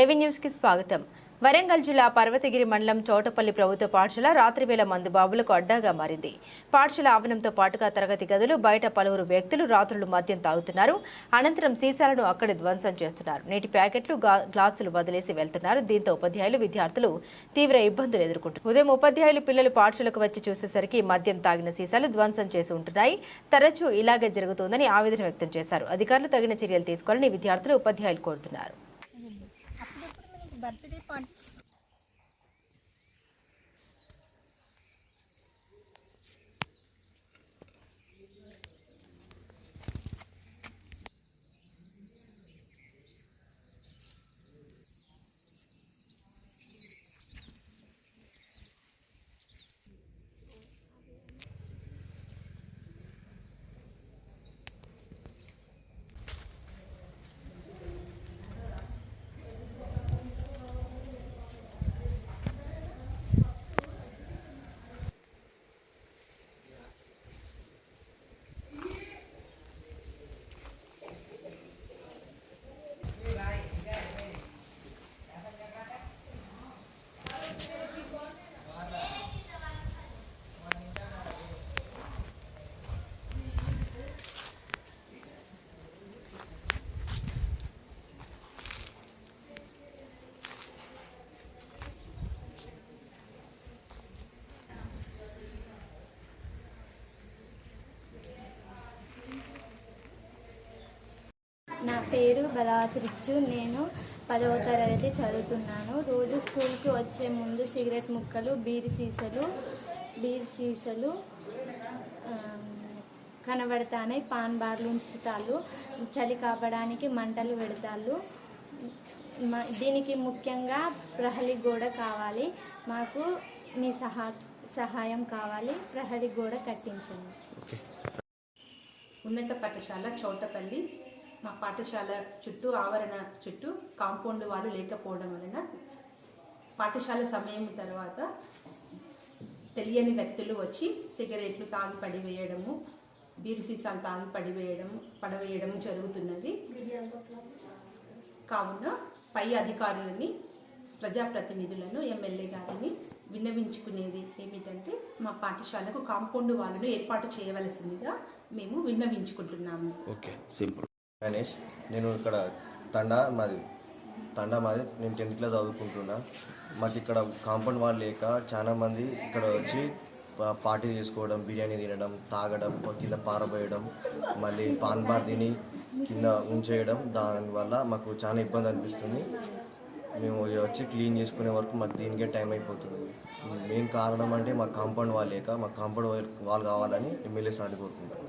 ఏవీ న్యూస్కి స్వాగతం. వరంగల్ జిల్లా పర్వతగిరి మండలం చోటపల్లి ప్రభుత్వ పాఠశాల రాత్రివేళ మందు బాబులకు అడ్డాగా మారింది. పాఠశాల ఆవరణంతో పాటుగా తరగతి గదులు బయట పలువురు వ్యక్తులు రాత్రులు మద్యం తాగుతున్నారు. అనంతరం సీసాలను అక్కడ ధ్వంసం చేస్తున్నారు. నీటి ప్యాకెట్లు గ్లాసులు వదిలేసి వెళ్తున్నారు. దీంతో ఉపాధ్యాయులు విద్యార్థులు తీవ్ర ఇబ్బందులు ఎదుర్కొంటున్నారు. ఉదయం ఉపాధ్యాయులు పిల్లలు పాఠశాలకు వచ్చి చూసేసరికి మద్యం తాగిన సీసాలు ధ్వంసం చేసి ఉంటున్నాయి. తరచూ ఇలాగే జరుగుతోందని ఆవేదన వ్యక్తం చేశారు. అధికారులు తగిన చర్యలు తీసుకోవాలని విద్యార్థులు ఉపాధ్యాయులు కోరుతున్నారు. అప్పుడప్పుడు మనకి బర్త్డే పార్టీ నా పేరు బలవతి రిచ్చు నేను పదవ తరగతి చదువుతున్నాను. రోజు స్కూల్కి వచ్చే ముందు సిగరెట్ ముక్కలు బీరి సీసలు బీరి సీసలు కనబడతానే పాన్ బార్లు ఉంచుతారు చలి కాపడానికి మంటలు పెడతారు దీనికి ముఖ్యంగా ప్రహలి గోడ కావాలి. మాకు మీ సహా సహాయం కావాలి. ప్రహరీ గోడ కట్టించండి. ఉన్నత పాఠశాల చోటపల్లి మా పాఠశాల చుట్టూ ఆవరణ చుట్టూ కాంపౌండ్ వాళ్ళు లేకపోవడం వలన పాఠశాల సమయం తర్వాత తెలియని వ్యక్తులు వచ్చి సిగరెట్లు తాగి పడివేయడము బీరు సీసాలు తాగి పడివేయడం పడవేయడం జరుగుతున్నది. కావున పై అధికారులని ప్రజాప్రతినిధులను ఎమ్మెల్యే గారిని విన్నవించుకునేది ఏమిటంటే మా పాఠశాలకు కాంపౌండ్ వాళ్ళను ఏర్పాటు చేయవలసిందిగా మేము విన్నవించుకుంటున్నాము. Okay simple. గణేష్ నేను ఇక్కడ తండా మాది తండా మాది నేను టెన్త్ క్లాస్ చదువుకుంటున్నా. మాకు ఇక్కడ కాంపౌండ్ వాళ్ళు లేక చాలా మంది ఇక్కడ వచ్చి పార్టీ చేసుకోవడం బిర్యానీ తినడం తాగడం కింద పారబోయడం మళ్ళీ పాన్ బార్ తిని కింద ఉంచేయడం దానివల్ల మాకు చాలా ఇబ్బంది అనిపిస్తుంది. మేము వచ్చి క్లీన్ చేసుకునే వరకు మాకు దీనికే టైం అయిపోతుంది. మెయిన్ కారణం అంటే మా కాంపౌండ్ వాళ్ళు లేక మా కాంపౌండ్ వాళ్ళు కావాలని ఎమ్మెల్యే సార్ కోరుకుంటాం